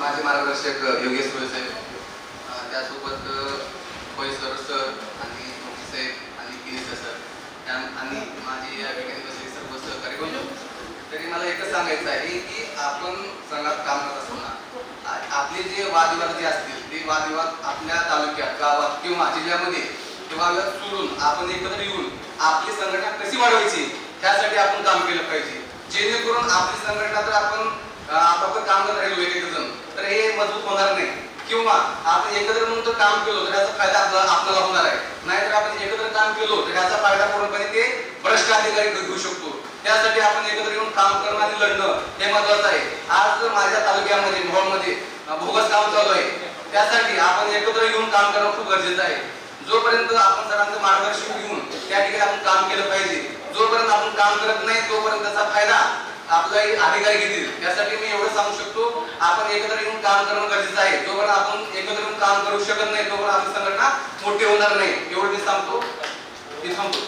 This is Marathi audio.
माझे मार्गदर्शक योगेश साहेब त्यासोबत पैसर सर आणि साहेब आणि गिरीश सर. त्या- आणि माझे या ठिकाणी सर्व सहकारी बंधू. तरी मला एकच सांगायचं आहे की आपण संघात काम करत असताना आपले जे वादविवाद जे असतील ते वादविवाद आपल्या तालुक्यात गावात किंवा जिल्ह्यामध्ये किंवा सोडून आपण एकत्र येऊन आपली संघटना कशी वाढवायची त्यासाठी आपण काम केलं पाहिजे. जेणेकरून आपली संघटना तर आपण अं, काम करत राहिलो एक जण हे मजबूत होणार नाही. किंवा आपण एकत्र म्हणून जर काम केलो तर त्याचा फायदा आपला आपल्याला होणार आहे. नाहीतर आपण एकत्र काम केलो तर त्याचा फायदा पूर्णपणे ते भ्रष्ट अधिकारी घेऊ शकतो. त्यासाठी आपण एकत्र येऊन काम करणं आणि लढणं हे महत्वाचं आहे. आज माझ्या तालुक्यामध्ये मोहोळमध्ये भोगस काम चालू आहे त्यासाठी आपण एकत्र येऊन काम करणं खूप गरजेचं आहे. जोपर्यंत आपण सरांचं मार्गदर्शन घेऊन त्या ठिकाणी आपण काम केलं पाहिजे जोपर्यंत आपण काम करत नाही तोपर्यंत त्याचा फायदा आपला अधिकारी घेतील. त्यासाठी मी एवढं सांगू शकतो आपण एकत्र काम करणं गरजेचं आहे. जोपर्यंत आपण एकत्र काम करू शकत नाही तोपर्यंत आपली संघटना मोठी होणार नाही. एवढं मी सांगतो. मी सांगतो